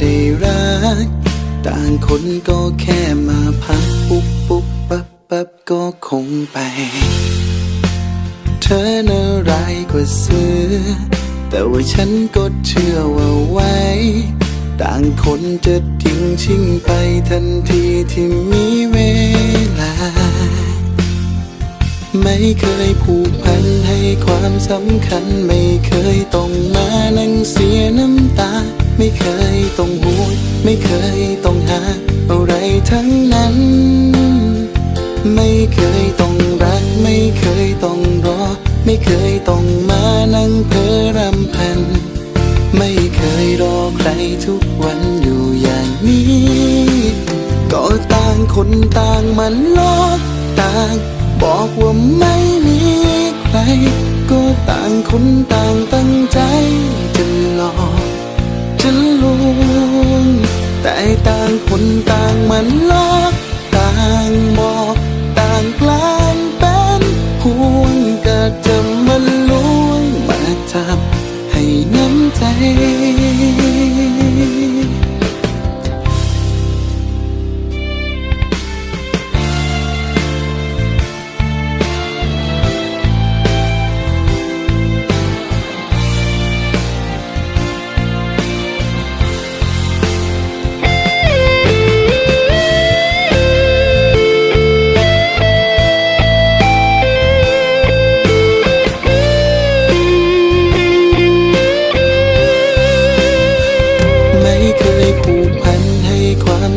ได้รัก ต่างคนก็แค่มาพักปุ๊บปุ๊บปั๊บปั๊บก็คงไป เธอน่าร้ายกว่าเสือ แต่ว่าฉันก็เชื่อว่าไว้ ต่างคนจะทิ้งชิงไปทันทีที่มีเวลา ไม่เคยผูกพันให้ความสำคัญ ไม่เคยต้องมานั่งเสียน้ำตา ไม่เคยต้องห่วงไม่เคยต้องหา อะไรทั้งนั้น ไม่เคยต้องรัก ไม่เคยต้องรอ ไม่เคยต้องมานั่งเพ้อรำพัน ไม่เคยรอใครทุกวันอยู่อย่างนี้ ก็ต่างคนต่างมาลอกต่างบอกว่าไม่มีใคร ก็ต่างคนต่างตั้งใจจะหลอก ลวงแต่ต่างคนต่างมันลอกต่างบอกต่างกล้า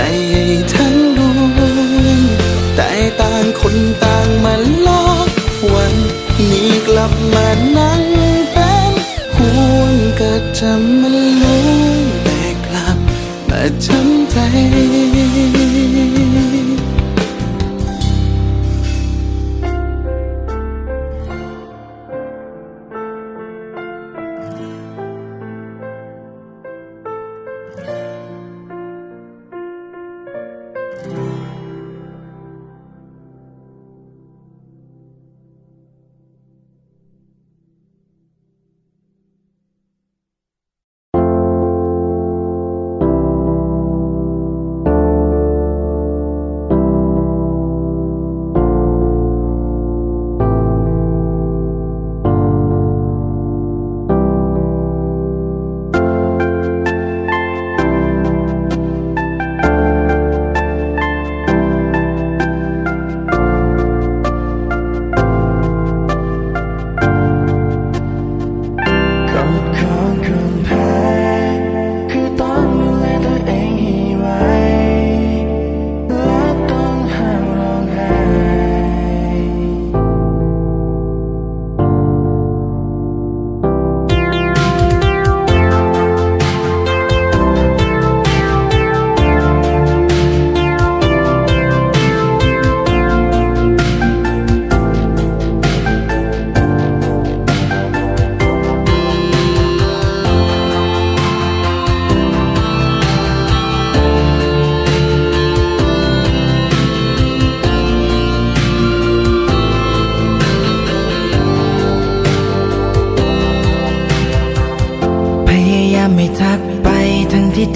ใจทั้งดวงแต่ต่างคนต่าง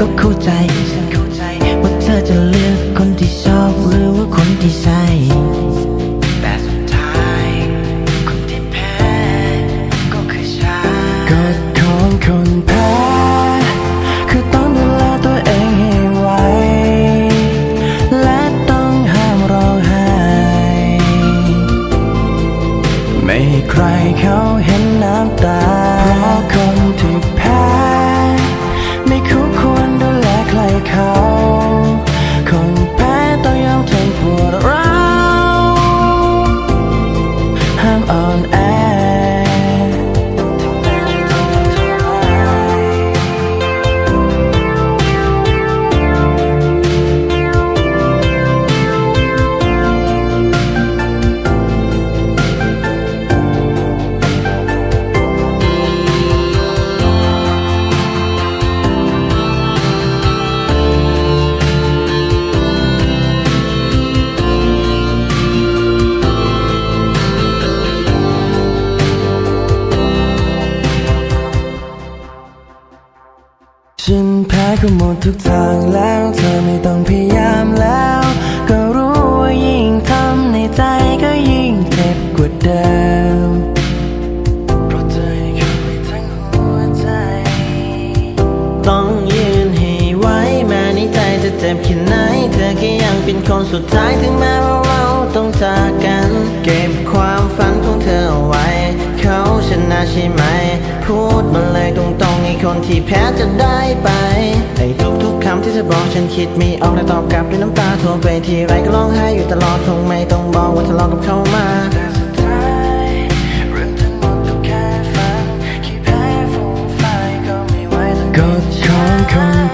ก็เข้าใจฉันเข้าใจ ว่าเธอจะเลือกคนที่ชอบหรือว่าคนที่ใช่แต่สุดท้าย คนที่แพ้ก็คือฉันกฎของคนแพ้คือต้องดูแลตัวเองให้ไวและต้องห้ามร้องไห้ไม่ให้ใครเขาเห็นน้ำตาเพราะคนที่แพ้ ก็หมดทุกทางแล้วเธอไม่ต้องพยายามแล้ว ก็รู้ว่ายิ่งทำในใจก็ยิ่งเจ็บกว่าเดิมเพราะเธอเข้าไปทั้งหัวใจ ต้องยืนให้ไหวแม้ในใจจะเจ็บแค่ไหน เธอก็ยังเป็นคนสุดท้ายถึงแม้ว่าเราต้องจากกัน เก็บความฝันของเธอเอาไว้ เขาชนะใช่ไหม พูดมาเลยตรงๆให้คนที่แพ้จะได้ไปไอ้ทุกๆคำที่เธอบอกฉันคิดไมีออกและตอบกลับด้วยน้ำตาทั่วไปทีไรก็ร้องไห้อยู่ตลอดคงไม่ต้องบอกว่าทะเลาะกับเขามาแต่สุดท้ายเรื่องทั้งหมดก็แค่ฝันขี้แพ้ฟูมไฟายก็ไม่ไหวต้องกดของคน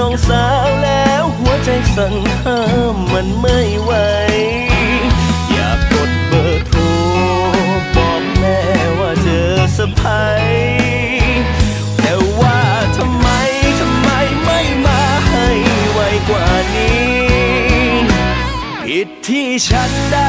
น้องสาวแล้วหัวใจสั่นห้ามมันไม่ไหว อยากกดเบอร์โทร บอกแม่ว่าเจอสะพายแต่ว่าทำไมทำไมไม่มาให้ไวกว่านี้ ผิดที่ฉันได้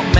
ก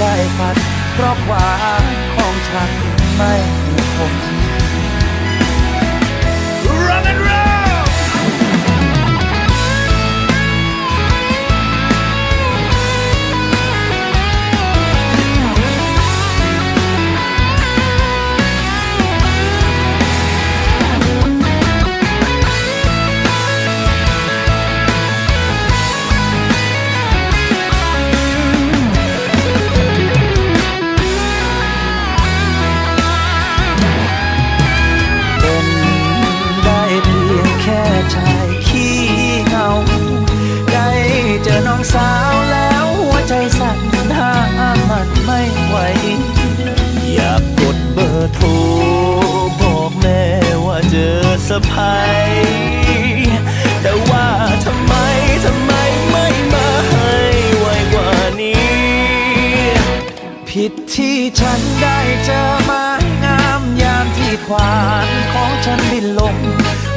ได้ฝันเพราะความของฉันไม่มีผ สะพายแต่ว่าทำไมทำไมไม่มาให้ไวกว่านี้ ผิดที่ฉันได้เจอไม้งามยามที่ควานของฉันบินลง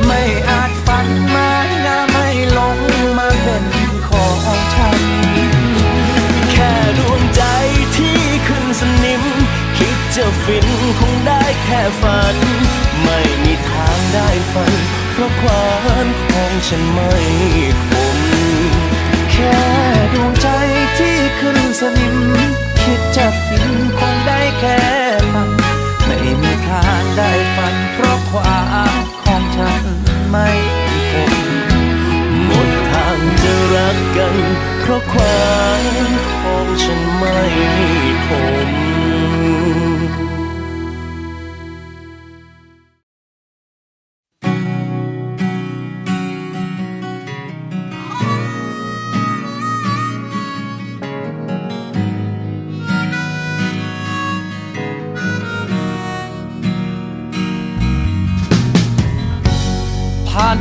ไม่อาจฝันไม้งามไม่ลงมาเป็นของฉัน แค่ดวงใจที่ จะฟินคงได้แค่ฝัน ไม่มีทางได้ฝัน เพราะความของฉันไม่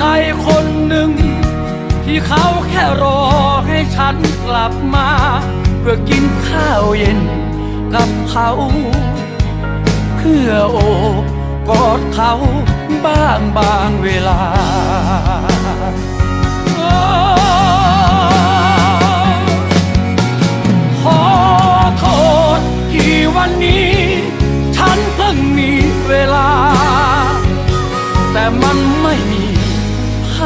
ใครคนหนึ่ง ที่เขาแค่รอให้ฉันกลับมา เพื่อกินข้าวเย็นกับเขา เพื่อโอบกอดเขาบ้างบางเวลาขอโทษที่วันนี้ ฉันเพิ่งมีเวลา แต่มันไม่มี